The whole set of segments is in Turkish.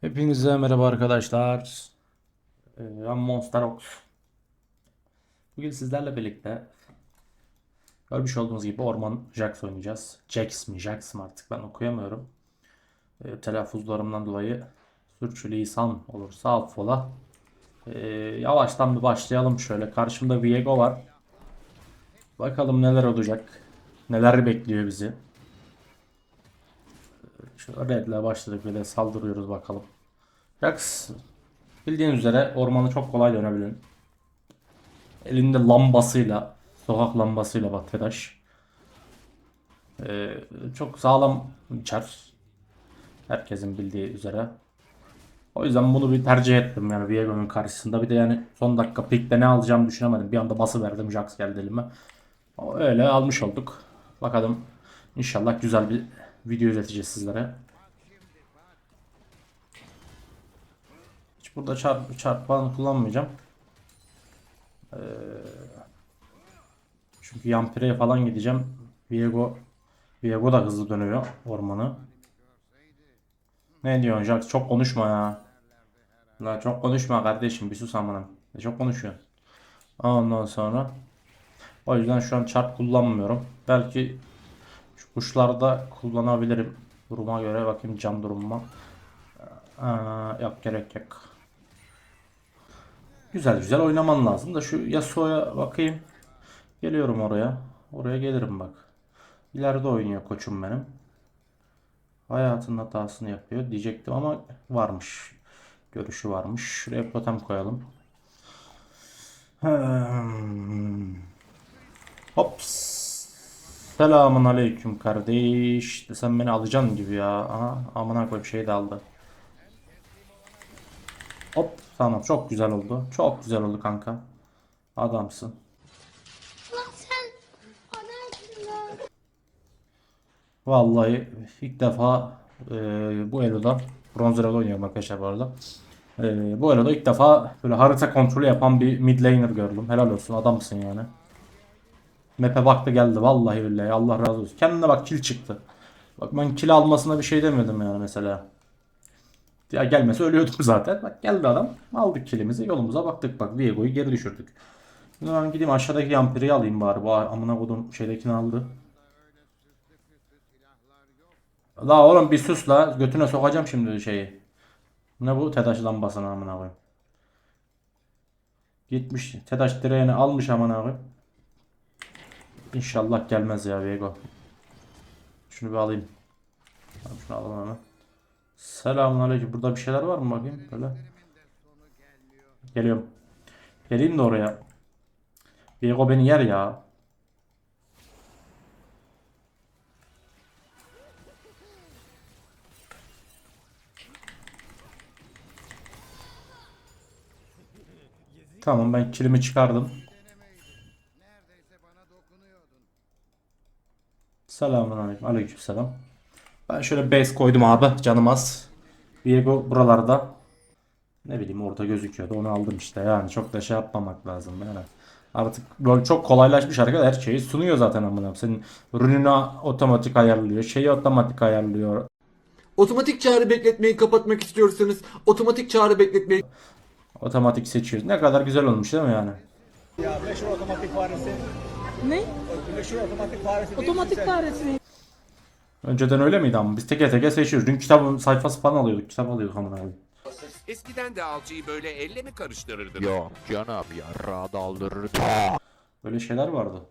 Hepinize merhaba arkadaşlar. Ee, Ben Monster Ox. Bugün sizlerle birlikte görmüş olduğunuz gibi Orman Jax oynayacağız. Jax mi Jax mı artık ben okuyamıyorum. Ee, telaffuzlarımdan dolayı sürçülisan olursa affola. Ee, yavaştan bir başlayalım şöyle. Karşımda Viego var. Bakalım neler olacak. Neler bekliyor bizi. Şu redle başladık böyle saldırıyoruz bakalım. Jax bildiğiniz üzere ormanı çok kolay dönebilen. Elinde lambasıyla, sokak lambasıyla bak. Ee, çok sağlam içer. Herkesin bildiği üzere. O yüzden bunu bir tercih ettim yani Viego'nun karşısında. Bir de yani son dakika pikte ne alacağımı düşünemedim. Bir anda bası verdim Jax geldi elime. Öyle almış olduk. Bakalım inşallah güzel bir video üreteceğiz sizlere. Hiç burada çarp, çarpan kullanmayacağım. Ee, çünkü Yampire'ye falan gideceğim. Viego Viego da hızlı dönüyor ormanı. Ne diyorsun Jax? Çok konuşma ya. La çok konuşma kardeşim bir sus amına. Ne çok konuşuyorsun. Ondan sonra o yüzden şu an çarp kullanmıyorum. Belki şu kuşlarda kullanabilirim. Duruma göre bakayım cam durumuma. Aa, yok gerek yok. Güzel güzel oynaman lazım da şu Yasuo'ya bakayım. Geliyorum oraya. Oraya gelirim bak. İleride oynuyor koçum benim. Hayatının hatasını yapıyor diyecektim ama varmış. Görüşü varmış. Şuraya totem koyalım. Hmm. Hops. Selamun aleyküm kardeş. De sen beni alacaksın gibi ya. Aha, amına koyayım şey de aldı. Hop tamam çok güzel oldu. Çok güzel oldu kanka. Adamsın. Vallahi ilk defa e, bu Elo'da bronz Elo'da oynuyorum arkadaşlar bu arada. E, bu Elo'da ilk defa böyle harita kontrolü yapan bir mid laner gördüm. Helal olsun adamsın yani. Map'e baktı geldi vallahi billahi Allah razı olsun. Kendine bak kill çıktı. Bak ben kill almasına bir şey demedim yani mesela. Ya gelmese ölüyordum zaten. Bak geldi adam. Aldık killimizi yolumuza baktık bak Viego'yu geri düşürdük. Şimdi ben gideyim aşağıdaki Yampiri'yi alayım bari. Bu amına kodum şeydekini aldı. La oğlum bir sus la. Götüne sokacağım şimdi şeyi. Ne bu? Tedaş lambasını amına koyayım. Gitmiş. Tedaş direğini almış amına koyayım. İnşallah gelmez ya Viego. Şunu bir alayım. Tamam, şunu alalım hemen. Selamun aleyküm. Burada bir şeyler var mı bakayım? Böyle. Geliyorum. Geleyim de oraya. Viego beni yer ya. Tamam ben kilimi çıkardım. Selamun aleyküm. Aleyküm selam. Ben şöyle base koydum abi. Canım az. Viego buralarda. Ne bileyim orada gözüküyordu. Onu aldım işte. Yani çok da şey yapmamak lazım. Yani artık rol çok kolaylaşmış arkadaşlar. Her şeyi sunuyor zaten amına. Senin rununu otomatik ayarlıyor. Şeyi otomatik ayarlıyor. Otomatik çağrı bekletmeyi kapatmak istiyorsanız otomatik çağrı bekletmeyi Otomatik seçiyoruz. Ne kadar güzel olmuş değil mi yani? Ya meşhur otomatik faresi. Ne? Meşhur otomatik faresi Otomatik faresi. Önceden öyle miydi ama biz teke teke seçiyoruz. Dün kitabın sayfası falan alıyorduk. Kitap alıyorduk amına koyayım. Eskiden de alçıyı böyle elle mi karıştırırdın? Yok canım yarrağı daldırırdı. Böyle şeyler vardı.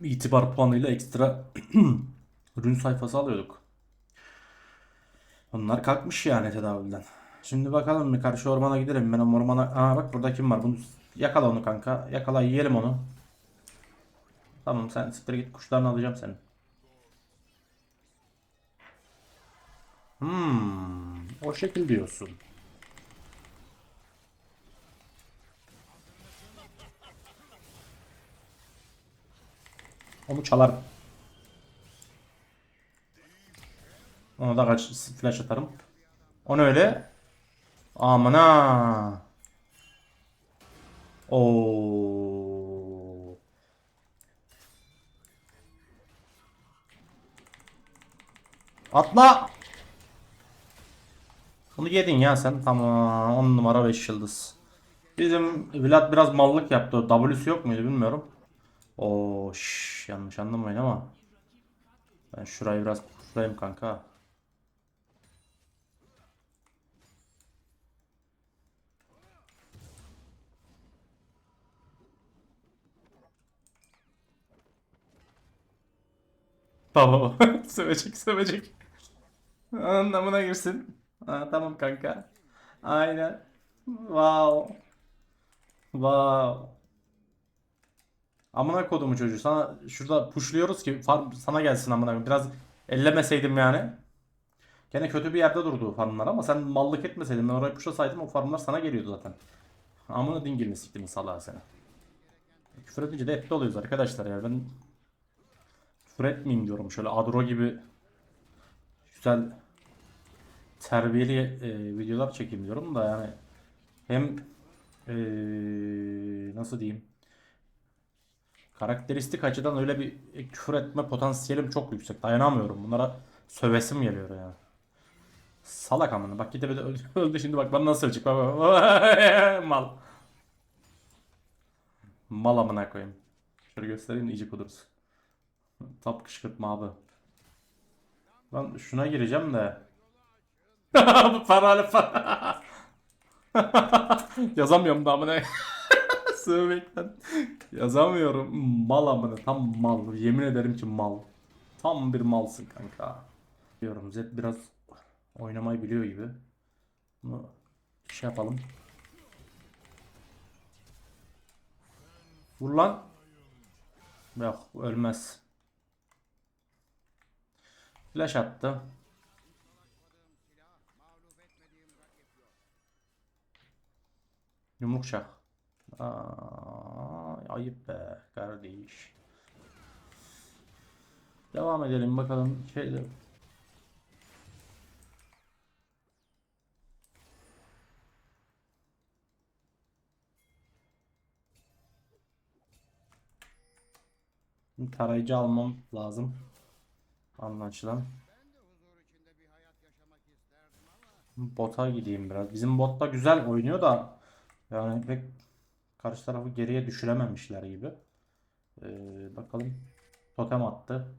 İtibar puanıyla ekstra ürün sayfası alıyorduk. Onlar kalkmış yani tedavülden. Şimdi bakalım bir karşı ormana gidelim. Ben ormana... Aa bak burada kim var? Bunu yakala onu kanka. Yakala yiyelim onu. Tamam sen siktir git kuşlarını alacağım senin. Hmm, o şekil diyorsun. Onu çalar. Ona da kaç flash atarım. Onu öyle. Amına. Oo. Atla. Bunu yedin ya sen. Tamam 10 numara 5 yıldız. Bizim Vlad biraz mallık yaptı. W'su yok muydu bilmiyorum. Oo şş, yanlış anlamayın ama. Ben şurayı biraz kurtarayım kanka. Baba sövecek sövecek. Anlamına girsin. Ha, tamam kanka. Aynen. Wow. Wow. Amına kodumu çocuğu. Sana şurada pushluyoruz ki farm sana gelsin amına. Biraz ellemeseydim yani. Gene kötü bir yerde durdu farmlar ama sen mallık etmeseydin ben orayı pushlasaydım o farmlar sana geliyordu zaten. Amına dingilini siktim salağa seni. Küfür edince de etli oluyoruz arkadaşlar ya. Ben küfür etmeyeyim diyorum. Şöyle Adro gibi güzel terbiyeli e, videolar çekeyim diyorum da yani hem e, nasıl diyeyim karakteristik açıdan öyle bir küfür etme potansiyelim çok yüksek. Dayanamıyorum. Bunlara sövesim geliyor ya. Salak amına. Bak gidip öldü, şimdi bak bana nasıl çık. Bak, bak. Mal. Mal amına koyayım. Şöyle göstereyim iyice kudursun. Tap kışkırtma abi. Ben şuna gireceğim de. Bu paralı para. Yazamıyorum da amına. Sığmekten. Yazamıyorum. Mal amına. Tam mal. Yemin ederim ki mal. Tam bir malsın kanka. Diyorum Zed biraz oynamayı biliyor gibi. Bunu şey yapalım. Vur lan. Yok ölmez. Flash attı. Yumruk şah. Aa, ayıp be kardeş. Devam edelim bakalım şeyde. Tarayıcı almam lazım. Anlaşılan. Bota gideyim biraz. Bizim bot da güzel oynuyor da yani pek karşı tarafı geriye düşürememişler gibi. Ee, bakalım. Totem attı.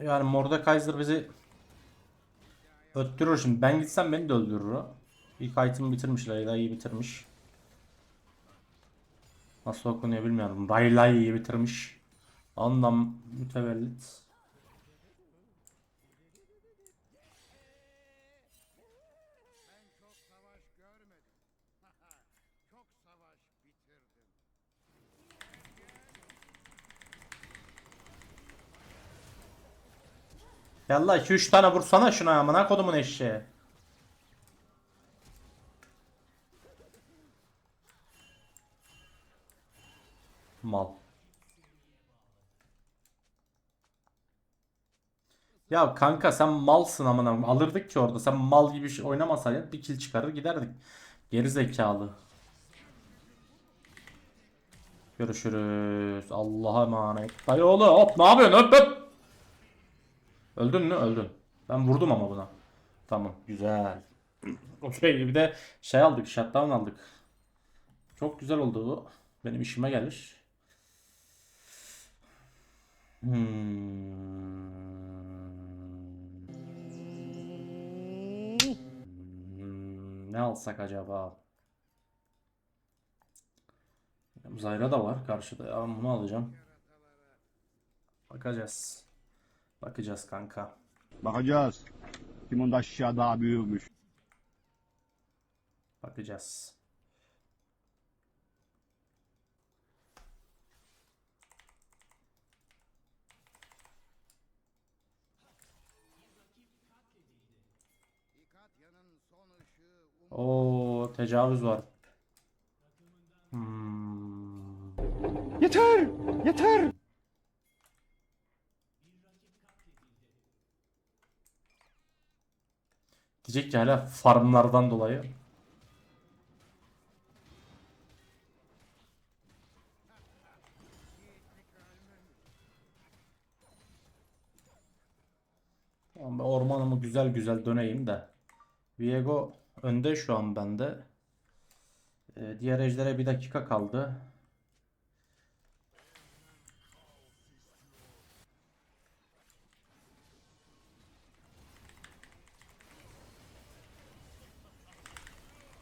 Yani Mordekaiser bizi öttürür şimdi. Ben gitsem beni de öldürür. İlk item'ı bitirmiş. Layla'yı bitirmiş. Nasıl okunuyor bilmiyorum. Layla'yı bitirmiş. Ondan mütevellit. Yallah 2-3 tane vursana şuna amına kodumun eşeği. Ya kanka sen malsın amına. Alırdık ki orada. Sen mal gibi şey oynamasaydın bir kill çıkarır giderdik. Geri zekalı. Görüşürüz. Allah'a emanet. Dayı oğlu hop ne yapıyorsun hop hop. Öldün mü? Öldün. Ben vurdum ama buna. Tamam. Güzel. Okey. Bir de şey aldık. Shutdown aldık. Çok güzel oldu bu. Benim işime gelir. Hmm. Ne alsak acaba? Zayra da var karşıda. Ben bunu alacağım. Bakacağız. Bakacağız kanka. Bakacağız. Kimin aşağı daha büyükmüş. Bakacağız. Oo tecavüz var. Hmm. Yeter! Yeter! Diyecek ki hala farmlardan dolayı. Şunu güzel güzel döneyim de. Viego önde şu an bende. Ee, diğer ejdere bir dakika kaldı.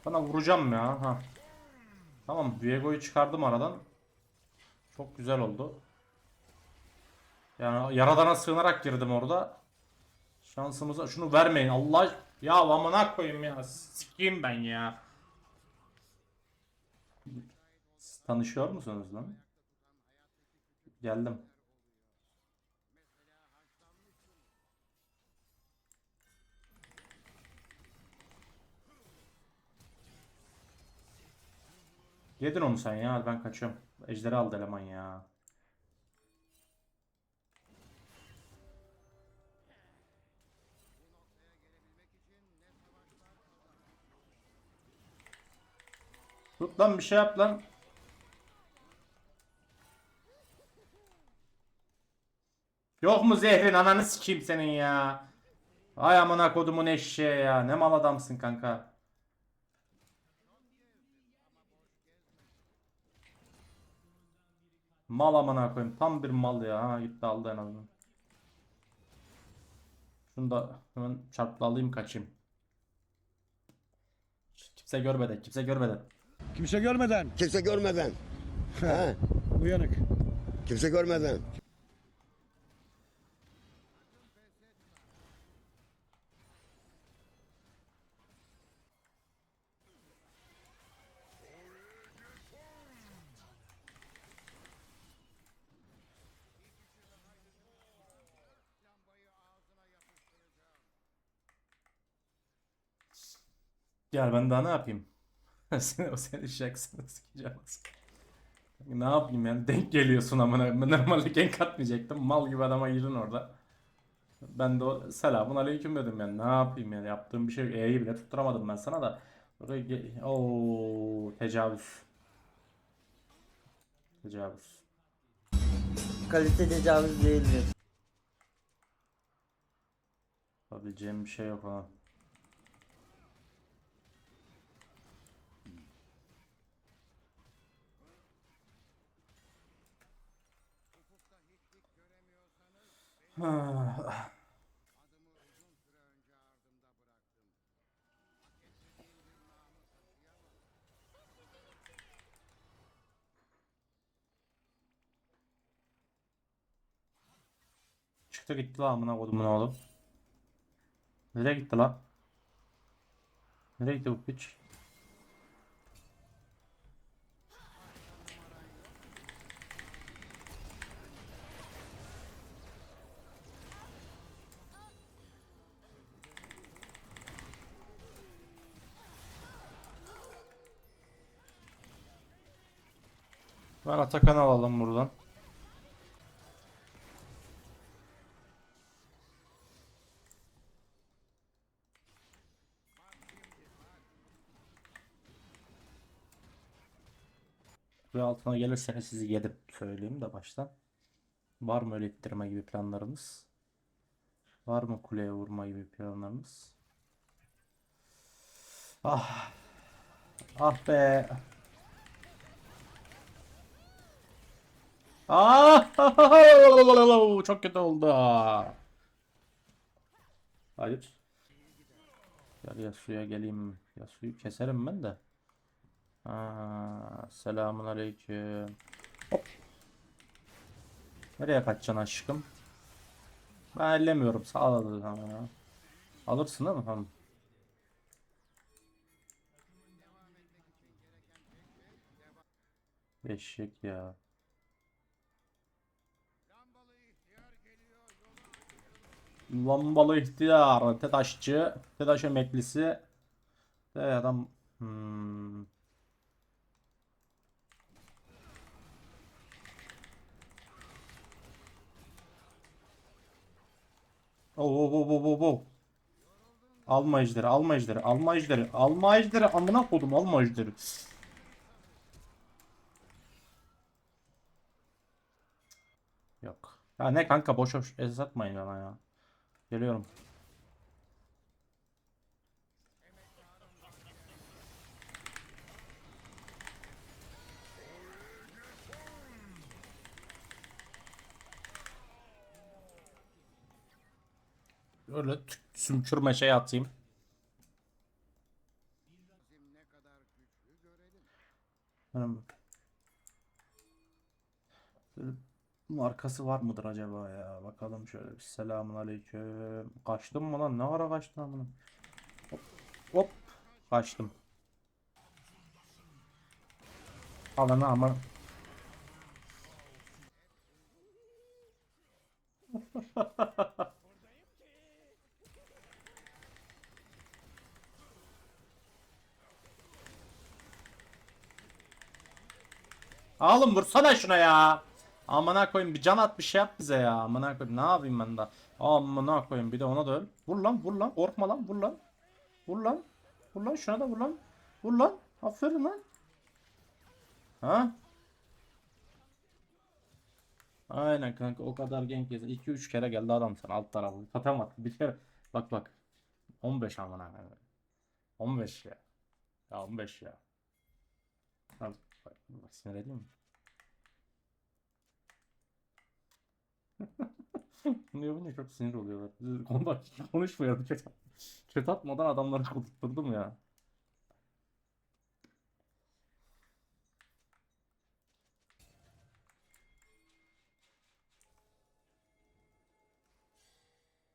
Bana vuracağım ya. Ha. Tamam Viego'yu çıkardım aradan. Çok güzel oldu. Yani yaradana sığınarak girdim orada. Şansımıza şunu vermeyin Allah ya amına koyayım ya sikeyim ben ya. Tanışıyor musunuz lan? Geldim. Yedin onu sen ya ben kaçıyorum. Ejderi aldı eleman ya. Tut lan bir şey yap lan. Yok mu zehrin ananı sikeyim senin ya. Ay amına kodumun eşeği ya. Ne mal adamsın kanka. Mal amına koyayım. Tam bir mal ya. Ha gitti aldı en azından. Şunu da hemen çarpla alayım kaçayım. Kimse görmeden, kimse görmeden. Kimse görmeden. Kimse görmeden. ha, Uyanık. kimse görmeden. Gel ben daha ne yapayım? Sen o senin şaksını sikeceğim. Ne yapayım yani denk geliyorsun amına. Ben normalde gank atmayacaktım. Mal gibi adama girdin orada. Ben de o selamun aleyküm dedim yani. Ne yapayım yani yaptığım bir şey. E'yi bile tutturamadım ben sana da. Buraya Oo, tecavüz. Tecavüz. Kalite tecavüz değildir. Yapabileceğim bir şey yok ona. Çıktı gitti lan amına kodumun oğlu. Nereye gitti lan? Nereye gitti bu piç? Ben Atakan'ı alalım buradan. Ve altına gelirseniz sizi yedim söyleyeyim de baştan. Var mı öyle ittirme gibi planlarınız? Var mı kuleye vurma gibi planlarınız? Ah. Ah be. Ah! Çok kötü oldu. Hayır. Gel ya suya geleyim. Ya suyu keserim ben de. Aa, selamun aleyküm. Hop. Nereye kaçacaksın aşkım? Ben ellemiyorum. Sağ ol. Alırsın değil mi? Tamam. Eşek ya. Lambalı ihtiyar. Tedaşçı. Tedaş emeklisi. De adam. Hmm. Oo, oo, oo, oo, oo. Alma ejderi, alma ejderi, alma ejderi, alma ejderi, amına kodum alma ejderi. Yok. Ya ne kanka boş boş ez atmayın bana ya. Geliyorum. Öyle sümkürme şey atayım. Markası var mıdır acaba ya? Bakalım şöyle bir selamun aleyküm. Kaçtım mı lan? Ne ara kaçtım amına? Hop, hop. Kaçtım. Alana ama Oğlum vursana şuna ya. Amına koyayım bir can at bir şey yap bize ya. Amına koyayım ne yapayım ben de. Amına koyayım bir de ona da öl. Vur lan vur lan korkma lan vur lan. Vur lan. Vur lan şuna da vur lan. Vur lan. Aferin lan. Ha? Aynen kanka o kadar genk yazın. 2-3 kere geldi adam sana alt tarafı. Tatamadı. Bir kere. Bak bak. 15 amına koyayım. 15 ya. Ya 15 ya. Al, bak, bak sinir edeyim mi? Bunu yapınca çok sinir oluyorlar. Bak konuşmayalım. Chat, chat atmadan adamları kudurtturdum ya.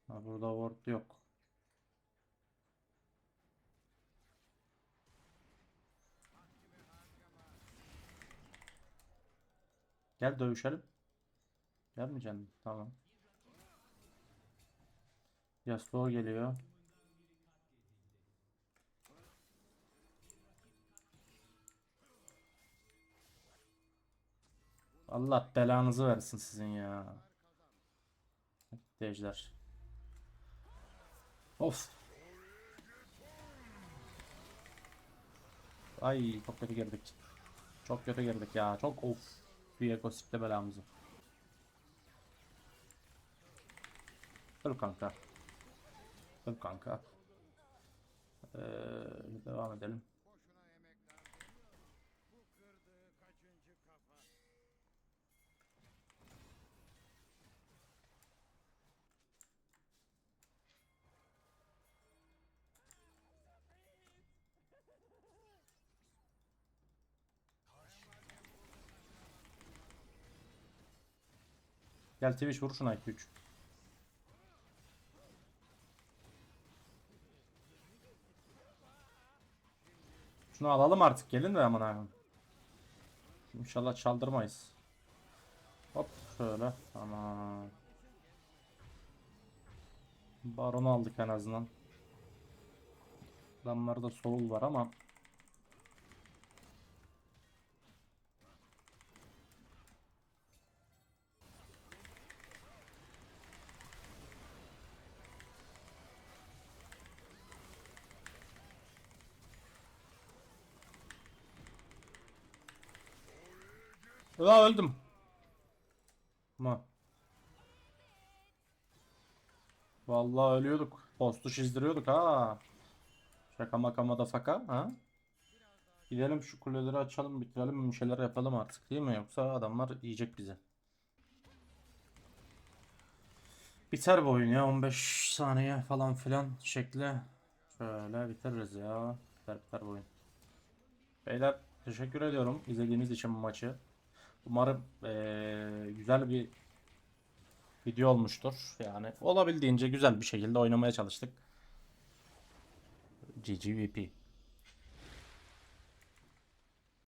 Ha, burada ward yok. Gel dövüşelim. Gelmeyeceksin. Tamam. Yasuo geliyor. Allah belanızı versin sizin ya. Ejder. Of. Ay çok kötü girdik. Çok kötü girdik ya. Çok of. Bir ekosistemde belamızı. Dur kanka. Dur kanka. Ee, devam edelim. Gel Twitch vur şuna 2-3. Şunu alalım artık gelin de aman abi. İnşallah çaldırmayız. Hop şöyle tamam. Baron'u aldık en azından. Adamlarda soul var ama Ulan öldüm. Ma. Vallahi ölüyorduk. Postu çizdiriyorduk ha. Şaka maka madafaka ha. Gidelim şu kuleleri açalım bitirelim bir şeyler yapalım artık değil mi? Yoksa adamlar yiyecek bizi. Biter bu oyun ya 15 saniye falan filan şekli. Şöyle bitiririz ya. Biter biter bu oyun. Beyler teşekkür ediyorum izlediğiniz için maçı. Umarım eee, güzel bir video olmuştur. Yani olabildiğince güzel bir şekilde oynamaya çalıştık. GGVP.